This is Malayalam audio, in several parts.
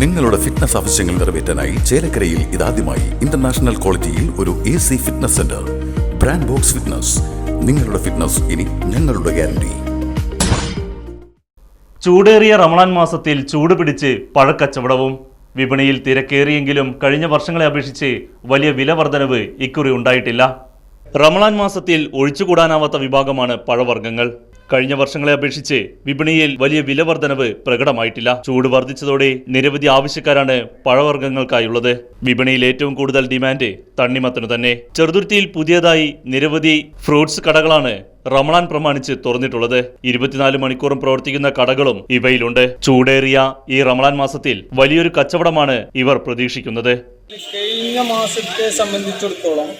നിങ്ങളുടെ ഫിറ്റ്നസ് ആവശ്യങ്ങൾ നിറവേറ്റാനായി ചേലക്കരയിൽ ഇതാദ്യമായി ഇന്റർനാഷണൽ ക്വാളിറ്റിയിൽ ഒരു A C fitness centre brand box fitness നിങ്ങളുടെ ഫിറ്റ്നസ് ഇനി ഞങ്ങളുടെ ഗ്യാരണ്ടി ചൂടേറിയ റമളാൻ മാസത്തിൽ ചൂട് പിടിച്ച് പഴക്കച്ചവടവും വിപണിയിൽ തിരക്കേറിയെങ്കിലും കഴിഞ്ഞ വർഷങ്ങളെ അപേക്ഷിച്ച് വലിയ വില വർധനവ് ഇക്കുറി ഉണ്ടായിട്ടില്ല. റമളാൻ മാസത്തിൽ ഒഴിച്ചുകൂടാനാവാത്ത വിഭാഗമാണ് പഴവർഗങ്ങൾ. കഴിഞ്ഞ വർഷങ്ങളെ അപേക്ഷിച്ച് വിപണിയിൽ വലിയ വില വർധനവ് പ്രകടമായിട്ടില്ല. ചൂട് വർദ്ധിച്ചതോടെ നിരവധി ആവശ്യക്കാരാണ് പഴവർഗങ്ങൾക്കായുള്ളത്. വിപണിയിൽ ഏറ്റവും കൂടുതൽ ഡിമാൻഡ് തണ്ണിമത്തനു തന്നെ. ചെറുതുരുത്തിയിൽ പുതിയതായി നിരവധി ഫ്രൂട്ട്സ് കടകളാണ് റമളാൻ പ്രമാണിച്ച് തുറന്നിട്ടുള്ളത്. ഇരുപത്തിനാല് മണിക്കൂറും പ്രവർത്തിക്കുന്ന കടകളും ഇവയിലുണ്ട്. ചൂടേറിയ ഈ റമളാൻ മാസത്തിൽ വലിയൊരു കച്ചവടമാണ് ഇവർ പ്രതീക്ഷിക്കുന്നത്. കഴിഞ്ഞ മാസത്തെ സംബന്ധിച്ചിടത്തോളം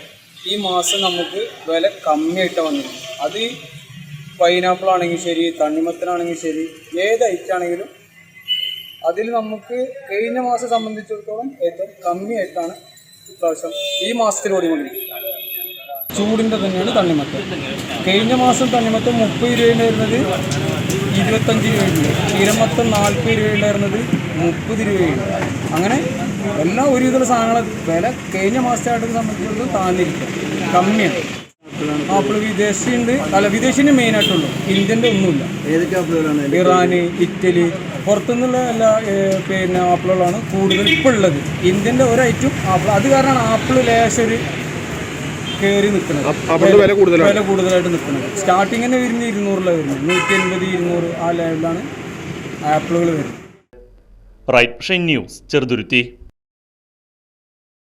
ഈ മാസം നമുക്ക് വില കമ്മിയായിട്ട് വന്നിരുന്നു അത് പൈനാപ്പിൾ ആണെങ്കിൽ ശരി തണ്ണിമത്തനാണെങ്കിൽ ശരി ഏത് ഐറ്റാണെങ്കിലും അതിൽ നമുക്ക് കഴിഞ്ഞ മാസം സംബന്ധിച്ചിടത്തോളം ഏറ്റവും കമ്മിയായിട്ടാണ് ഇപ്രാവശ്യം ഈ മാസത്തിൽ ഓടിക്കൊണ്ടിരിക്കുന്നത്. ചൂടിന്റെ തന്നെയാണ് തണ്ണിമത്തൻ. കഴിഞ്ഞ മാസം തണ്ണിമത്തൻ മുപ്പത് രൂപയിലായിരുന്നത് ഇരുപത്തഞ്ച് രൂപയുണ്ട് തീരമത്തം നാൽപ്പത് രൂപയിലായിരുന്നത് മുപ്പത് രൂപയുണ്ട് അങ്ങനെ എല്ലാ ഒരുവിധമുള്ള സാധനങ്ങളെ വില കഴിഞ്ഞ മാസത്തെ ആയിട്ട് സംബന്ധിച്ചിടത്തോളം താന്നിരിക്കും കമ്മിയാണ്. ആപ്പിൾ വിദേശി ഉണ്ട് അല്ല വിദേശിന് മെയിൻ ആയിട്ടുള്ളൂ. ഇന്ത്യന്റെ ഒന്നുമില്ല. ഏതൊക്കെ ആപ്പിളുകളാണ് ഇറാന് ഇറ്റലി പുറത്തുനിന്നുള്ള എല്ലാ പിന്നെ ആപ്പിളുകളാണ് കൂടുതൽ ഇപ്പോൾ ഉള്ളത്. ഇന്ത്യന്റെ ഒരു ഐറ്റം ആപ്പിൾ. അത് കാരണമാണ് ആപ്പിൾ ലേശം ഒരു കയറി നിൽക്കുന്നത്. വില കൂടുതലാണ്. വില കൂടുതലായിട്ട് നിൽക്കുന്നത്. സ്റ്റാർട്ടിങ് തന്നെ വരുന്നത് ഇരുന്നൂറിലാണ് വരുന്നത്. നൂറ്റി എൺപത് ഇരുന്നൂറ് ആ ലെവലിലാണ് ആപ്പിളുകൾ വരുന്നത്. Right shine news Cheruthuruthy.